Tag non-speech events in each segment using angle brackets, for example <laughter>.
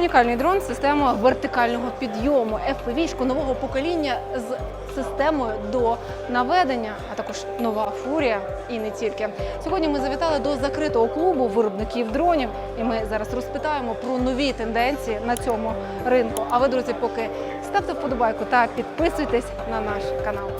Унікальний дрон з системою вертикального підйому, FPV-шку нового покоління з системою до наведення, а також нова фурія і не тільки. Сьогодні ми завітали до закритого клубу виробників дронів, і ми зараз розпитаємо про нові тенденції на цьому ринку. А ви, друзі, поки ставте вподобайку та підписуйтесь на наш канал.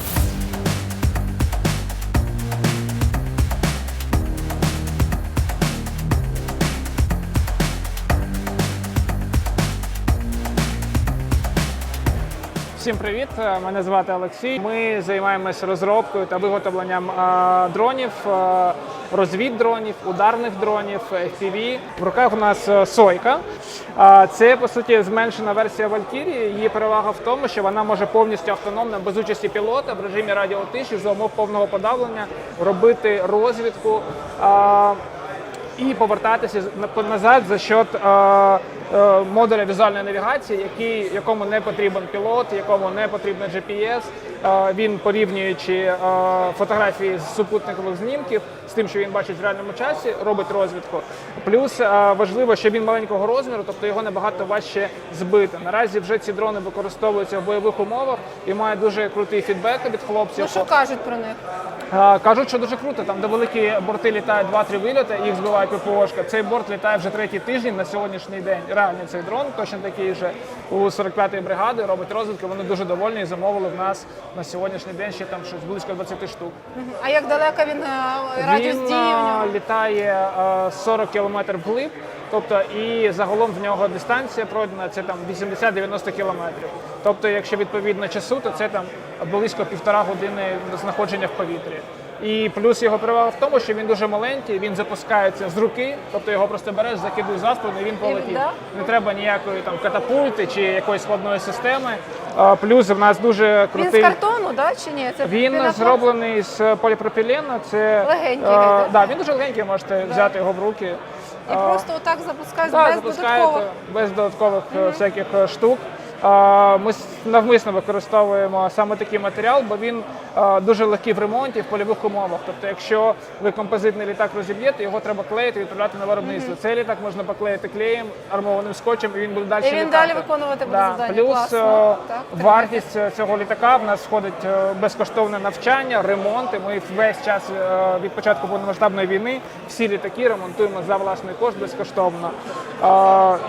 Всім привіт! Е, Мене звати Олексій. Ми займаємося розробкою та виготовленням е, дронів, е, розвід дронів, ударних дронів, FPV. В руках у нас Сойка. Це по суті зменшена версія Valkyrie. Її перевага в тому, що вона може повністю автономно, без участі пілота в режимі радіотиші за умов повного подавлення робити розвідку. І повертатися назад за счет е, е, модуля візуальної навігації, який, якому не потрібен пілот, якому не потрібен GPS. Е, він порівнюючи е, фотографії з супутникових знімків з тим, що він бачить в реальному часі, робить розвідку. Плюс е, важливо, що він маленького розміру, тобто його набагато важче збити. Наразі вже ці дрони використовуються в бойових умовах і мають дуже крутий фідбек від хлопців. Ну що кажуть про них? Е, Кажуть, що дуже круто. Там де великі борти літають 2-3 вильоти, їх збиває ППОшка. Цей борт літає вже третій тиждень на сьогоднішній день. Реальний цей дрон, точно такий же у 45-ї бригади, робить розвідку. Вони дуже довольні і замовили в нас на сьогоднішній день ще там щось близько 20 штук. А як далеко він е, радіус Він дії е, літає е, 40 км вглиб. Тобто і загалом в нього дистанція пройдена це там 80-90 кілометрів. Тобто, якщо відповідно часу, то це там близько півтора години знаходження в повітрі. І плюс його перевага в тому, що він дуже маленький, він запускається з руки, тобто його просто береш, закидуєш за спину і він полетів. да? Не треба ніякої там катапульти чи якоїсь складної системи. А, Плюс в нас дуже Він крутий. з картону, да, чи ні? Це Він пінопласт? зроблений з поліпропілену. Це Легенький він, да? да, він дуже легенький, можете взяти його в руки. І просто отак запускають Так, без додаткових. без додаткових е, всяких е, штук. Ми навмисно використовуємо саме такий матеріал, бо він дуже легкий в ремонті в польових умовах. Тобто, якщо ви композитний літак розіб'єте, його треба клеїти і відправляти на виробництво. Цей літак можна поклеїти клеєм, армованим скотчем, і він буде далі І він літати. далі виконувати буде Да. завдання. Плюс Класно. е, Так, вартість е, цього літака в нас входить е, безкоштовне навчання, ремонти. Ми весь час від початку повномасштабної війни всі літаки ремонтуємо за власний кошт безкоштовно.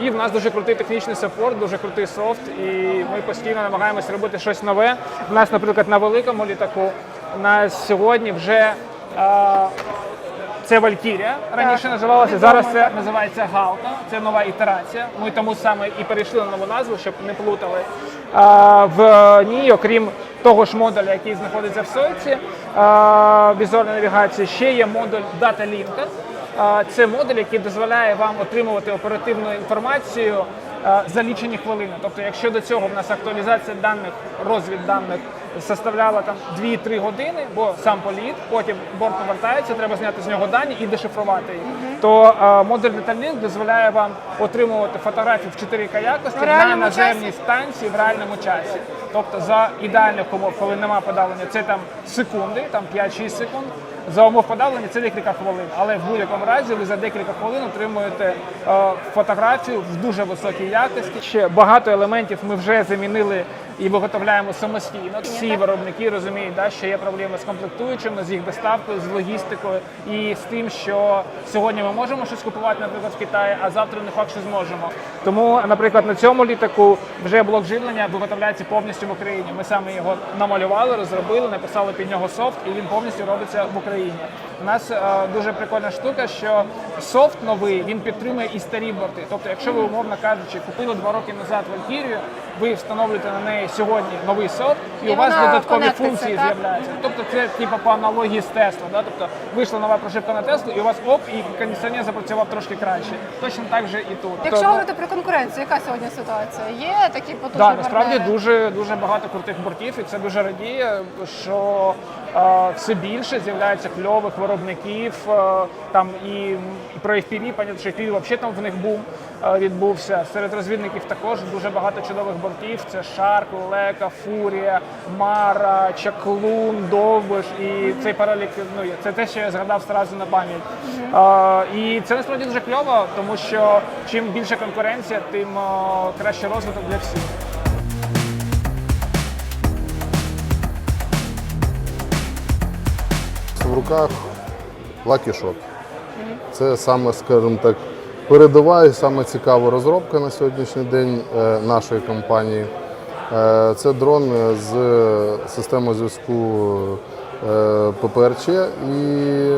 І в нас дуже крутий технічний саппорт, дуже крутий софт, і ми постійно намагаємося робити щось нове. У нас, наприклад, на великому літаку у нас сьогодні вже. е, Це Валькірія раніше називалося. Зараз це називається Галка. Це нова ітерація. Ми тому саме і перейшли на нову назву, щоб не плутали. А, в ній, окрім того ж модуля, який знаходиться в Сойці, а, візуальної навігації, ще є модуль Data Linker. Це модуль, який дозволяє вам отримувати оперативну інформацію а, за лічені хвилини. Тобто, якщо до цього в нас актуалізація даних, розвід даних составляла там 2-3 години, бо сам політ, потім борт повертається, треба зняти з нього дані і дешифрувати їх. То модуль Detallink дозволяє вам отримувати фотографії в 4К якості В на реальному наземній часі? станції в реальному часі. Тобто за ідеальних умов, коли нема подавлення, це там секунди, там 5-6 секунд. За умов подавлення це декілька хвилин, але в будь-якому разі ви за декілька хвилин отримуєте е, фотографію в дуже високій якості. Ще багато елементів ми вже замінили і виготовляємо самостійно. Всі виробники розуміють, да, що є проблеми з комплектуючими, з їх доставкою, з логістикою і з тим, що сьогодні ми можемо щось купувати, наприклад, в Китаї, а завтра не факт, що зможемо. Тому, наприклад, на цьому літаку вже блок живлення виготовляється повністю в Україні. Ми саме його намалювали, розробили, написали під нього софт, і він повністю робиться в Україні. У нас е, дуже прикольна штука, що софт новий він підтримує і старі борти. Тобто, якщо ви умовно кажучи, купили два роки назад Valkyrie, ви встановлюєте на неї сьогодні новий сорт, і, І у вас додаткові функції так? з'являються. Тобто це типу по аналогії з Тесла. Да? Тобто вийшла нова прошивка на Теслу, і у вас оп, і кондиціонер запрацював трошки краще. Точно так же і тут. Якщо Тобто, говорити про конкуренцію, яка сьогодні ситуація? Є такі потужні Да, насправді партнери? дуже дуже багато крутих бортів, і це дуже радіє, що все більше з'являється кльових виробників. е, Там і, про FPV, понятно, що FPV взагалі там в них бум е, відбувся. Серед розвідників також дуже багато чудових бортів. Це Шарк, Лека, Фурія, Мара, Чаклун, Довбиш. І цей перелік ну це те, що я згадав зразу на пам'ять. Е, І це насправді дуже кльово, тому що чим більше конкуренція, тим е, краще розвиток для всіх. В руках Shot. Це саме, скажімо так, передова і саме цікава розробка на сьогоднішній день е, нашої компанії. Е, Це дрон з системою зв'язку е, ППРЧ і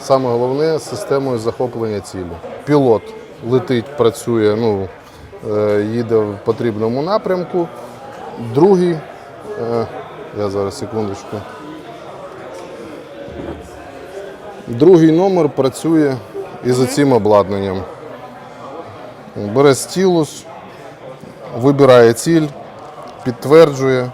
саме головне системою захоплення цілі. Пілот летить, працює, ну, їде в потрібному напрямку. Другий, я зараз секундочку. Другий номер працює із цим обладнанням. Бере стілус, вибирає ціль, підтверджує,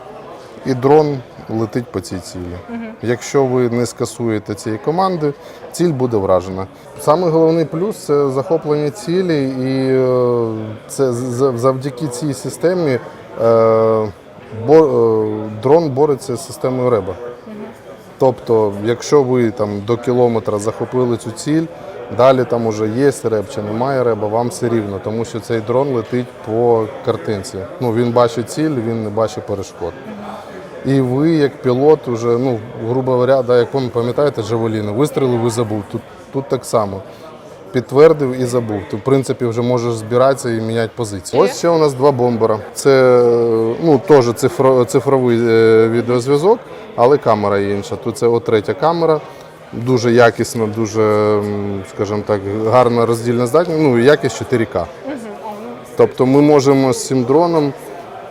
і дрон летить по цій цілі. Якщо ви не скасуєте цієї команди, ціль буде вражена. Саме головний плюс це захоплення цілі, і е, це завдяки цій системі е, е, дрон бореться з системою РЕБа. Тобто, якщо ви там до кілометра захопили цю ціль, далі там уже є реб чи немає реба, вам все рівно, тому що цей дрон летить по картинці. Ну, він бачить ціль, він не бачить перешкод. І ви, як пілот, уже, ну, грубо говоря, да, як ви пам'ятаєте, Джавеліни, вистрілив і забув. Тут, тут так само. Підтвердив і забув. Ти, в принципі, вже можеш збиратися і міняти позицію. Ось ще у нас два бомбера. Це ну, теж цифро, цифровий е, відеозв'язок, але камера інша. Тут це от третя камера. Дуже якісна, дуже, скажімо так, гарна роздільна здатність. Ну, якість 4К. Тобто ми можемо з цим дроном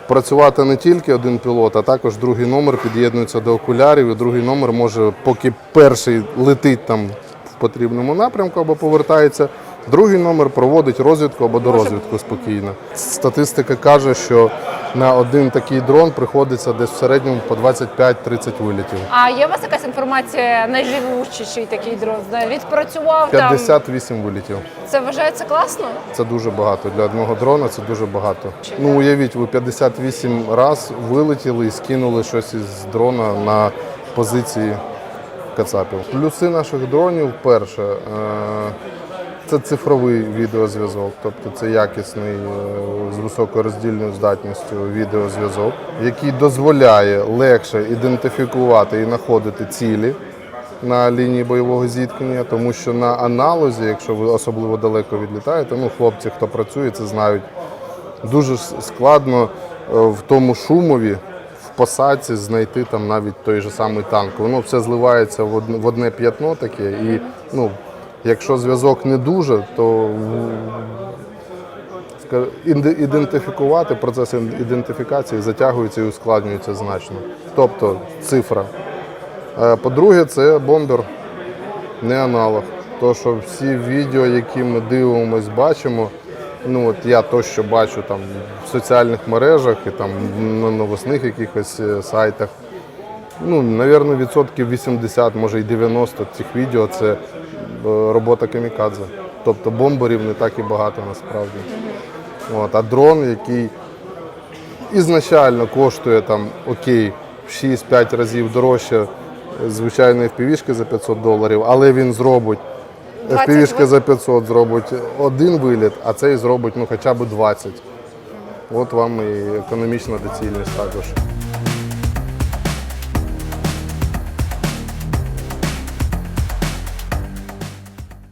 працювати не тільки один пілот, а також другий номер під'єднується до окулярів, і другий номер може, поки перший летить там в потрібному напрямку або повертається, другий номер проводить розвідку або дорозвідку спокійно. Статистика каже, що на один такий дрон приходиться десь в середньому по 25-30 вилітів. А є у вас якась інформація найживучіший такий дрон? Відпрацював там. 58 вилітів. Це вважається класно? Це дуже багато. Для одного дрона це дуже багато. Ну уявіть, ви 58 раз вилетіли і скинули щось із дрона на позиції кацапів. Плюси наших дронів перше. е, Це цифровий відеозв'язок, тобто це якісний е, з високою роздільною здатністю відеозв'язок, який дозволяє легше ідентифікувати і знаходити цілі на лінії бойового зіткнення, тому що на аналозі, якщо ви особливо далеко відлітаєте, ну хлопці, хто працює, це знають. Дуже складно е, в тому шумові, в посадці знайти там навіть той же самий танк. Воно все зливається в одне, в одне п'ятно таке, і ну, якщо зв'язок не дуже, то ідентифікувати процес ідентифікації затягується і ускладнюється значно. Тобто цифра. Е, По-друге, це бомбер, не аналог. То, що всі відео, які ми дивимося, бачимо, ну от я то, що бачу там в соціальних мережах і там на новосних якихось е, сайтах, ну, напевно, відсотків 80, може і 90 цих відео це робота камікадзе. Тобто бомберів не так і багато насправді. От, а дрон, який ізначально коштує там окей, в 6-5 разів дорожче звичайної FPV-шки за 500 доларів, але він зробить 20 за 500 зробить один виліт, а цей зробить ну, хоча б 20. От вам і економічна доцільність також.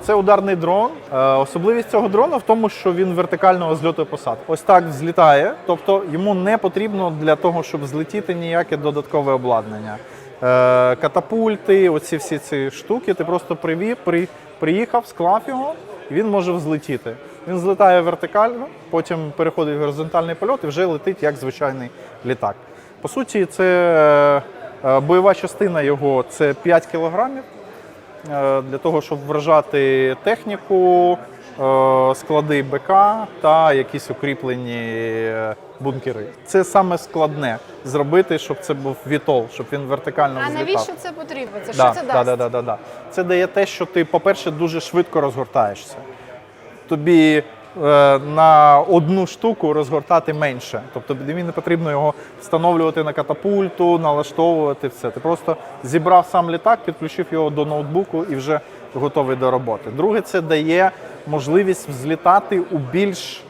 Це ударний дрон. Е, Особливість цього дрона в тому, що він вертикального зльоту і посадки. Ось так взлітає, тобто йому не потрібно для того, щоб злетіти ніяке додаткове обладнання. Е, Катапульти, оці всі ці штуки. Ти просто привів, при, приїхав, склав його, і він може взлетіти. Він злітає вертикально, потім переходить в горизонтальний польот і вже летить як звичайний літак. По суті, це е, бойова частина його це 5 кілограмів. Е, для того, щоб вражати техніку, е, склади БК та якісь укріплені е, бункери. Це саме складне зробити, щоб це був вітол, щоб він вертикально А взлітав. навіщо це потрібно? Це Да, що це да, дасть? да, да, да, да. Це дає те, що ти, по-перше, дуже швидко розгортаєшся. Тобі на одну штуку розгортати менше. Тобто тобі не потрібно його встановлювати на катапульту, налаштовувати все. Ти просто зібрав сам літак, підключив його до ноутбуку і вже готовий до роботи. Друге, це дає можливість взлітати у більш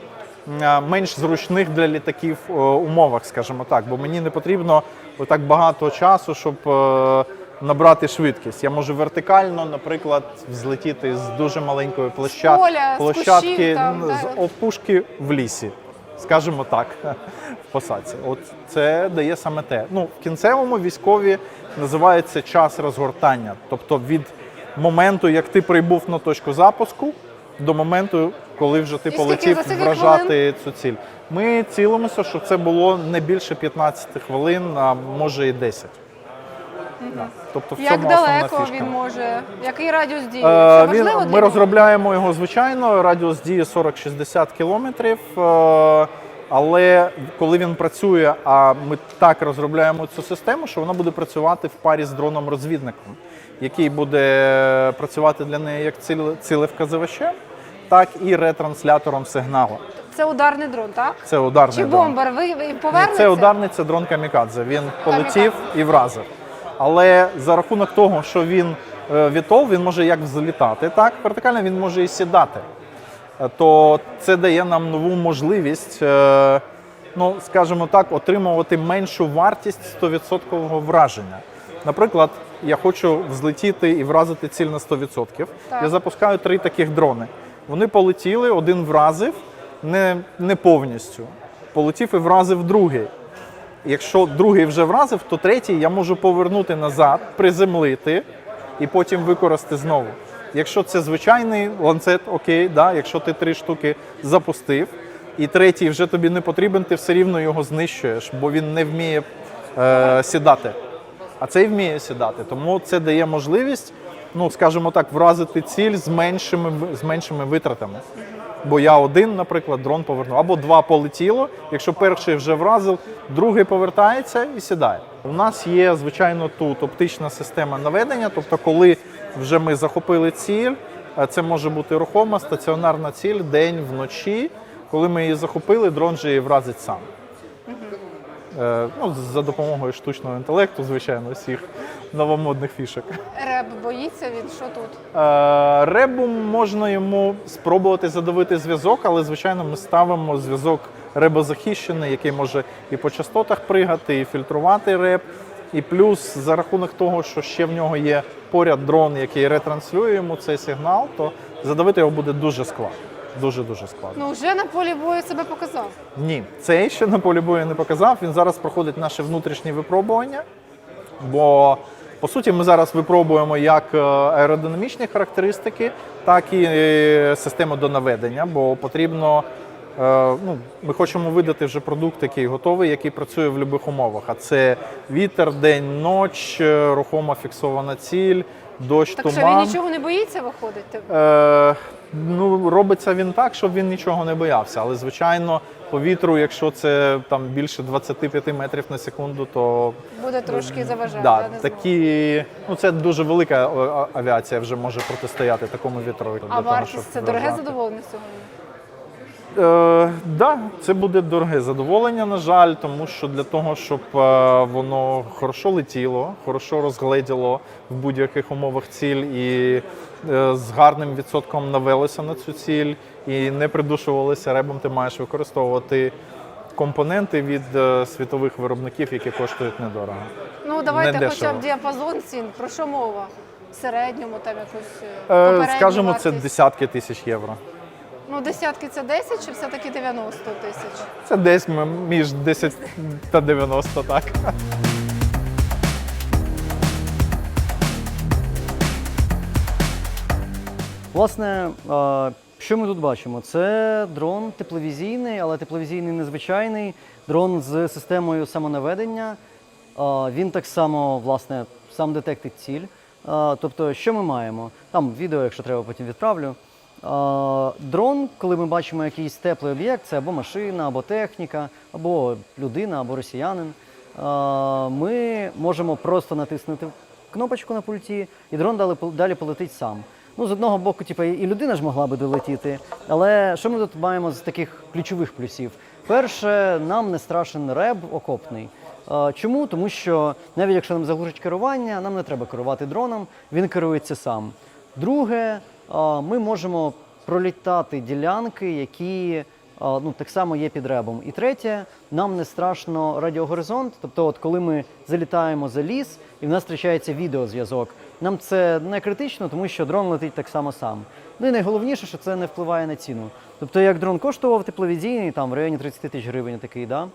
е, менш зручних для літаків е, умовах, скажімо так. Бо мені не потрібно так багато часу, щоб е, набрати швидкість. Я можу вертикально, наприклад, взлетіти з дуже маленької площа... поля, з площадки кущів там, з опушки в лісі. Скажімо так, <laughs> в посадці. От це дає саме те. Ну, в кінцевому військові називається час розгортання. Тобто від моменту, як ти прибув на точку запуску, до моменту, коли вже ти І полетів вражати цю ціль. Ми цілимося, щоб це було не більше 15 хвилин, а може і 10. Да. Тобто в Як цьому основна далеко фішка. він може? Який радіус дії? Е, Це Він, важливо для ми нього? розробляємо його звичайно, радіус дії 40-60 кілометрів. е, Але коли він працює, а ми так розробляємо цю систему, що вона буде працювати в парі з дроном-розвідником, який буде працювати для неї як ціле- цілевказувачем, так і ретранслятором сигналу. Це ударний дрон, так? Це ударний Чи дрон. бомбер? Ви, ви Ні, повернеться? Це ударний, це дрон Камікадзе. Він полетів і вразив. Але за рахунок того, що він е, вітол, він може як взлітати, так вертикально він може і сідати. Е, То це дає нам нову можливість, е, ну скажімо так, отримувати меншу вартість 100% враження. Наприклад, я хочу взлетіти і вразити ціль на 100%. Так. Я запускаю три таких дрони. Вони полетіли, один вразив не, не повністю. Полетів і вразив другий. Якщо другий вже вразив, то третій я можу повернути назад, приземлити і потім використати знову. Якщо це звичайний ланцет, окей, да, якщо ти три штуки запустив, і третій вже тобі не потрібен, ти все рівно його знищуєш, бо він не вміє е, сідати. А цей вміє сідати. Тому це дає можливість, ну скажімо так, вразити ціль з меншими, з меншими витратами. Бо я один, наприклад, дрон повернув, або два полетіло. Якщо перший вже вразив, другий повертається і сідає. У нас є, звичайно, тут оптична система наведення. Тобто, коли вже ми захопили ціль, це може бути рухома стаціонарна ціль день вночі. Коли ми її захопили, дрон же її вразить сам. Е, ну, за допомогою штучного інтелекту, звичайно, всіх новомодних фішок. Реб боїться він, що тут? Е, Ребу можна йому спробувати задавити зв'язок, але звичайно ми ставимо зв'язок ребозахищений, який може і по частотах пригати, і фільтрувати реб. І плюс за рахунок того, що ще в нього є поряд дрон, який ретранслює йому цей сигнал, то задавити його буде дуже складно. Дуже дуже складно. Ну вже на полі бою себе показав. Ні, цей ще на полі бою не показав. Він зараз проходить наші внутрішні випробування. Бо по суті ми зараз випробуємо як е, аеродинамічні характеристики, так і е, систему до наведення, бо потрібно. е, Ну, ми хочемо видати вже продукт, який готовий, який працює в будь-яких умовах. А це вітер, день, ноч, е, рухома фіксована ціль, дощ, Так що туман. він нічого не боїться виходити? Е, ну, робиться він так, щоб він нічого не боявся. Але, звичайно, по вітру, якщо це там більше 25 метрів на секунду, то Буде трошки заважати. да, не такі, ну, це дуже велика авіація вже може протистояти такому вітру. А вартість це дороге задоволення сьогодні? Е, да, це буде дороге задоволення, на жаль, тому що для того, щоб е, воно хорошо летіло, хорошо розгледіло в будь-яких умовах ціль і з гарним відсотком навелося на цю ціль і не придушувалося ребом, ти маєш використовувати компоненти від е, світових виробників, які коштують недорого. Ну давайте Недешево. хоча б діапазон цін. Про що мова? В середньому там якусь е, Е, скажімо, це десятки тисяч євро. Ну десятки це 10 чи все-таки 90 тисяч? Це десь між 10 та 90, так. Власне, що ми тут бачимо? Це дрон тепловізійний, але тепловізійний незвичайний. Дрон з системою самонаведення. Він так само, власне, сам детектить ціль. Тобто, що ми маємо? Там відео, якщо треба, потім відправлю. Дрон, коли ми бачимо якийсь теплий об'єкт, це або машина, або техніка, або людина, або росіянин. Ми можемо просто натиснути кнопочку на пульті, і дрон далі полетить сам. Ну, з одного боку, типу, і людина ж могла би долетіти. Але що ми тут маємо з таких ключових плюсів? Перше, нам не страшен реб окопний. Чому? Тому що навіть якщо нам заглушить керування, нам не треба керувати дроном, він керується сам. Друге, ми можемо пролітати ділянки, які ну, так само є під ребом. І третє, нам не страшно радіогоризонт. Тобто, от коли ми залітаємо за ліс і в нас втрачається відеозв'язок, нам це не критично, тому що дрон летить так само сам. Ну і найголовніше, що це не впливає на ціну. Тобто, як дрон коштував тепловізійний, там в районі 30 тисяч гривень такий, да?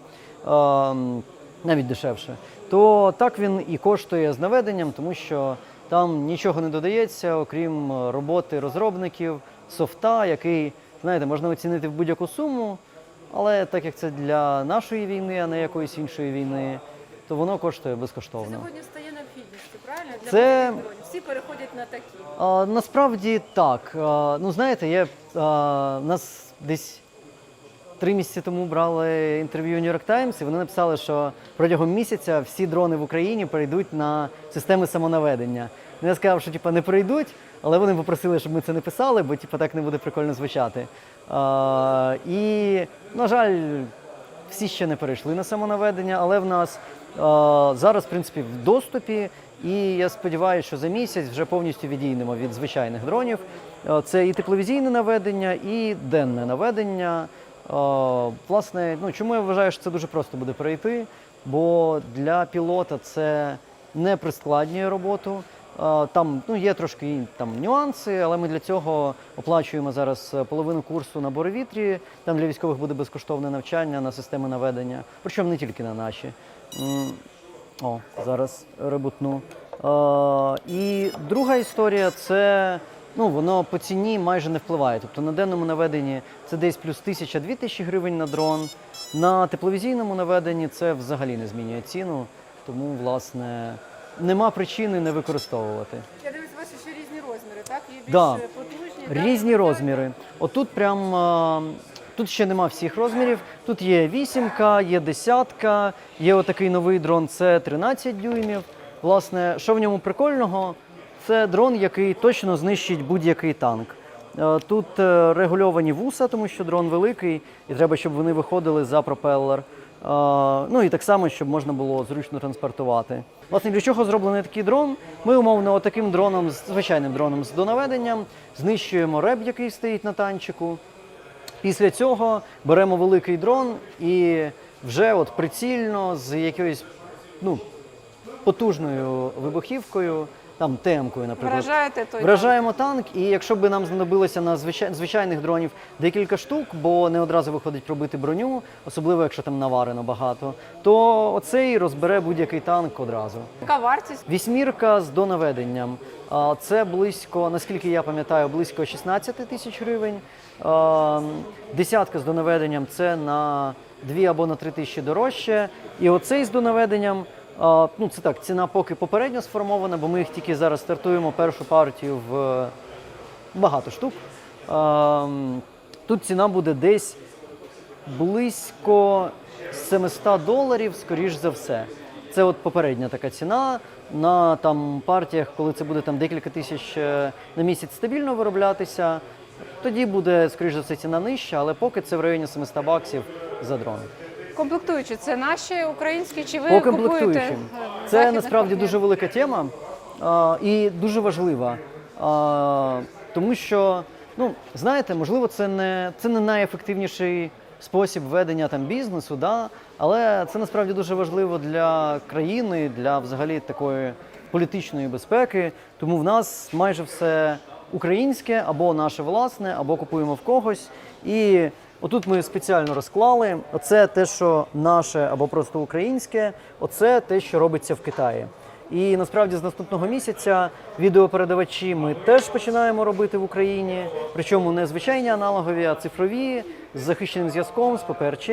ем, навіть дешевше, то так він і коштує з наведенням, тому що там нічого не додається, окрім е, роботи розробників, софта, який, знаєте, можна оцінити в будь-яку суму, але так як це для нашої війни, а не якоїсь іншої війни, то воно коштує безкоштовно. Сьогодні стає необхідністю, правильно? Для Це-. Всі переходять на такі. А, насправді так. А, ну, знаєте, є, а, нас десь три місяці тому брали інтерв'ю New York Times, і вони написали, що протягом місяця всі дрони в Україні перейдуть на системи самонаведення. Ну, Я сказав, що типу, не перейдуть, але вони попросили, щоб ми це не писали, бо типу, так не буде прикольно звучати. А, і, на жаль, всі ще не перейшли на самонаведення, але в нас е, зараз, в принципі, в доступі. І я сподіваюся, що за місяць вже повністю відійдемо від звичайних дронів. Це і тепловізійне наведення, і денне наведення. Власне, ну чому я вважаю, що це дуже просто буде перейти? Бо для пілота це не прискладнює роботу. Там ну, є трошки там, нюанси, але ми для цього оплачуємо зараз е, половину курсу на боровітрі. Там для військових буде безкоштовне навчання на системи наведення, причому не тільки на наші. О, зараз ребутну. І друга історія це ну, воно по ціні майже не впливає. Тобто на денному наведенні це десь плюс 1000-2000 тисячі гривень на дрон. На тепловізійному наведенні це взагалі не змінює ціну, тому, власне, нема причини не використовувати. Я дивлюсь, у вас ще різні розміри, так? Є більш Да. потужні. Різні розміри. Отут прям а, тут ще нема всіх розмірів. Тут є вісімка, є десятка, є отакий новий дрон, це 13 дюймів. Власне, що в ньому прикольного? Це дрон, який точно знищить будь-який танк. Е, Тут е, регульовані вуса, тому що дрон великий, і треба, щоб вони виходили за пропелер. Ну і так само, щоб можна було зручно транспортувати. Власне, для чого зроблений такий дрон? Ми умовно отаким дроном, звичайним дроном з донаведенням, знищуємо реб, який стоїть на танчику. Після цього беремо великий дрон і вже от прицільно з якоюсь ну, потужною вибухівкою, там темкою, наприклад. Вражаєте той Вражаємо танк, і якщо б нам знадобилося на звичай- звичайних дронів декілька штук, бо не одразу виходить пробити броню, особливо якщо там наварено багато, то оцей розбере будь-який танк одразу. Яка вартість? Вісьмірка з донаведенням. Це близько, наскільки я пам'ятаю, близько 16 тисяч гривень. Десятка з донаведенням це на 2 або на 3 тисячі дорожче. І оцей з донаведенням, ну це так, ціна поки попередньо сформована, бо ми їх тільки зараз стартуємо першу партію в е, багато штук. Тут ціна буде десь близько 700 доларів, скоріш за все. Це от попередня така ціна. На там партіях, коли це буде там декілька тисяч е, на місяць стабільно вироблятися, тоді буде, скоріш за все, ціна нижча, але поки це в районі 700 баксів за дрон. Комплектуючі це наші українські чи ви По купуєте? комплектуючим. Це західних насправді партнерів? дуже велика тема а, і дуже важлива. А, тому що, ну, знаєте, можливо, це не, це не найефективніший спосіб ведення там бізнесу, да? але це насправді дуже важливо для країни, для взагалі такої політичної безпеки. Тому в нас майже все українське або наше власне, або купуємо в когось. І отут ми спеціально розклали. Оце те, що наше або просто українське, оце те, що робиться в Китаї. І насправді з наступного місяця відеопередавачі ми теж починаємо робити в Україні. Причому не звичайні аналогові, а цифрові з захищеним зв'язком, з ППРЧ.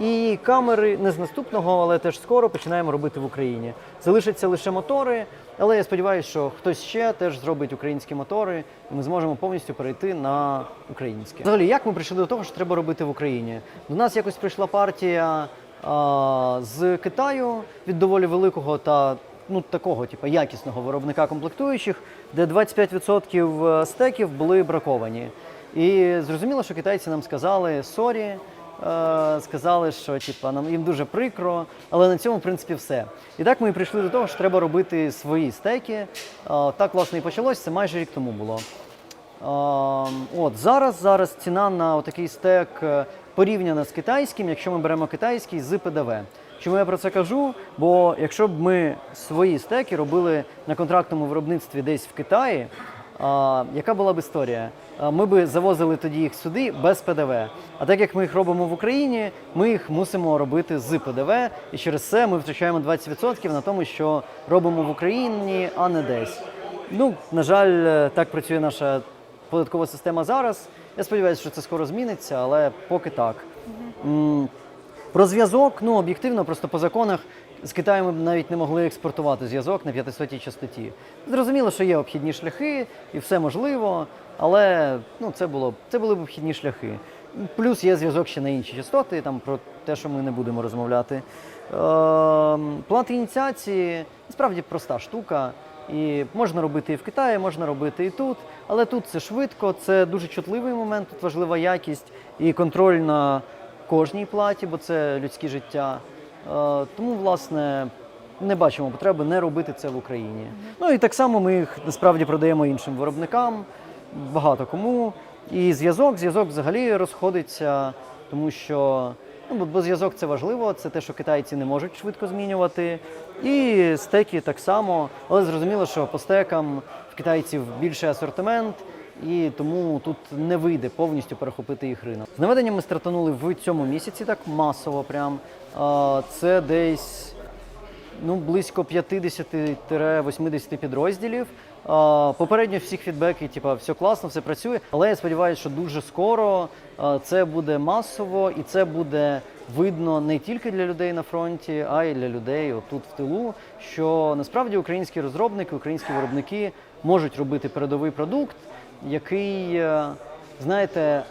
І камери не з наступного, але теж скоро починаємо робити в Україні. Залишаться лише мотори, але я сподіваюся, що хтось ще теж зробить українські мотори, і ми зможемо повністю перейти на українське. Взагалі, як ми прийшли до того, що треба робити в Україні? До нас якось прийшла партія а, з Китаю від доволі великого та ну такого, типу, якісного виробника комплектуючих, де 25% стеків були браковані. І зрозуміло, що китайці нам сказали сорі. Е, Сказали, що типа нам їм дуже прикро, але на цьому в принципі все. І так ми прийшли до того, що треба робити свої стейки. Е, Так власне і почалось. Це майже рік тому було. Е, От зараз, зараз ціна на отакий стек порівняна з китайським, якщо ми беремо китайський з ПДВ. Чому я про це кажу? Бо якщо б ми свої стеки робили на контрактному виробництві десь в Китаї, яка була б історія? Ми би завозили тоді їх сюди без ПДВ. А так як ми їх робимо в Україні, ми їх мусимо робити з ПДВ, і через це ми втрачаємо 20% на тому, що робимо в Україні, а не десь. Ну, на жаль, е, так працює наша податкова система зараз. Я сподіваюся, що це скоро зміниться, але поки так. Про зв'язок, ну об'єктивно, просто по законах з Китаю ми навіть не могли експортувати зв'язок на 500 частоті. Зрозуміло, що є обхідні шляхи і все можливо, але ну, це, було, це були б обхідні шляхи. Плюс є зв'язок ще на інші частоти, там про те, що ми не будемо розмовляти. Ем, Плат ініціації насправді проста штука. І можна робити і в Китаї, можна робити і тут, але тут це швидко, це дуже чутливий момент, тут важлива якість і контроль на кожній платі, бо це людське життя. Е, Тому, власне, не бачимо потреби не робити це в Україні. Ну і так само ми їх насправді продаємо іншим виробникам, багато кому. І зв'язок, зв'язок взагалі розходиться, тому що ну, бо- бо зв'язок це важливо, це те, що китайці не можуть швидко змінювати. І стеки так само, але зрозуміло, що по стекам в китайців більший асортимент, і тому тут не вийде повністю перехопити їх ринок. З наведенням ми стартанули в цьому місяці, так масово. Прям це десь ну, близько 50-80 підрозділів. Попередньо всіх фідбеки, типу, все класно, все працює. Але я сподіваюся, що дуже скоро це буде масово і це буде видно не тільки для людей на фронті, а й для людей отут в тилу. Що насправді українські розробники, українські виробники можуть робити передовий продукт, який, е, знаєте,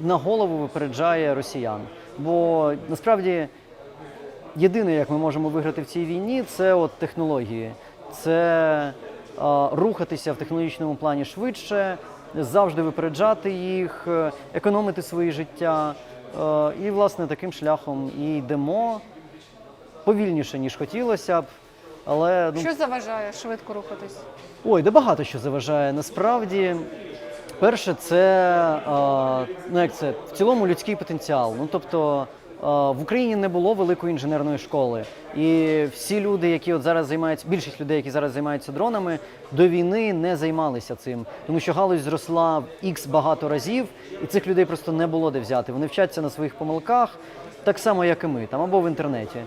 на голову випереджає росіян. Бо насправді єдине, як ми можемо виграти в цій війні, це от технології. Це а, рухатися в технологічному плані швидше, завжди випереджати їх, е, економити свої життя. Е, І, власне, таким шляхом і йдемо повільніше, ніж хотілося б. Але ну, Що заважає швидко рухатись? Ой, де багато що заважає. Насправді, перше, це е, ну як це в цілому людський потенціал. Ну тобто. е, В Україні не було великої інженерної школи, і всі люди, які от зараз займаються, більшість людей, які зараз займаються дронами, до війни не займалися цим, тому що галузь зросла в ікс багато разів, і цих людей просто не було де взяти. Вони вчаться на своїх помилках, так само як і ми, там або в інтернеті. Е,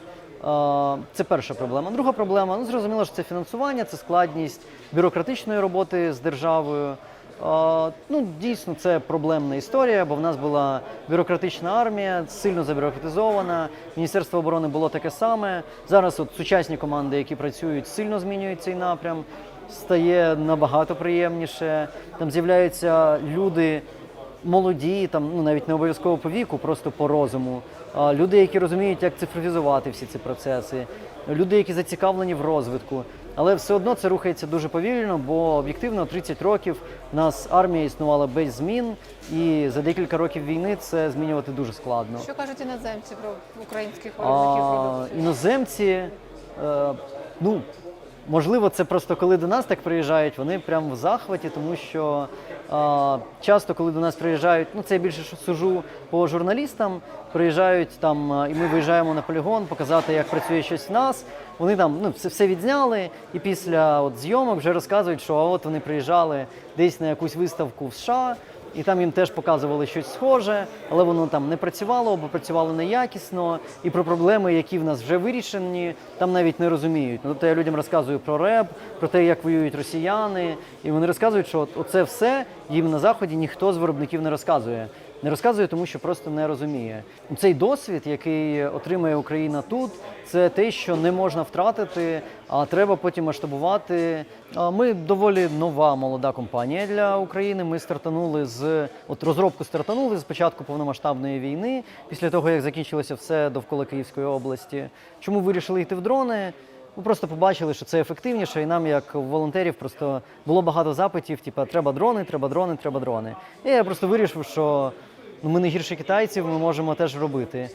Це перша проблема. Друга проблема ну зрозуміло, що це фінансування, це складність бюрократичної роботи з державою. Ну, дійсно, це проблемна історія, бо в нас була бюрократична армія, сильно забюрократизована. Міністерство оборони було таке саме. Зараз от сучасні команди, які працюють, сильно змінюють цей напрям. Стає набагато приємніше. Там з'являються люди, молоді, там ну навіть не обов'язково по віку, просто по розуму. Люди, які розуміють, як цифровізувати всі ці процеси, люди, які зацікавлені в розвитку. Але все одно це рухається дуже повільно, бо об'єктивно 30 років у нас армія існувала без змін, і за декілька років війни це змінювати дуже складно. Що кажуть іноземці про українських воїнів? Іноземці, е, ну, можливо, це просто коли до нас так приїжджають, вони прям в захваті, тому що е, часто, коли до нас приїжджають, ну це я більше сужу по журналістам, приїжджають там, і ми виїжджаємо на полігон, показати, як працює щось в нас. Вони там ну, все, все відзняли, і після от, зйомок вже розказують, що а от вони приїжджали десь на якусь виставку в США. І там їм теж показували щось схоже, але воно там не працювало або працювало неякісно. І про проблеми, які в нас вже вирішені, там навіть не розуміють. Ну, тобто я людям розказую про РЕБ, про те, як воюють росіяни, і вони розказують, що от оце все їм на заході ніхто з виробників не розказує. Не розказує, тому що просто не розуміє. Цей досвід, який отримує Україна тут, це те, що не можна втратити, а треба потім масштабувати. Ми доволі нова молода компанія для України. Ми стартанули з от розробку стартанули з початку повномасштабної війни, після того як закінчилося все довкола Київської області. Чому вирішили йти в дрони? Ми просто побачили, що це ефективніше, і нам, як волонтерів, просто було багато запитів: типу, треба дрони, треба дрони, треба дрони. І я просто вирішив, що ну, ми не гірше китайців, ми можемо теж робити.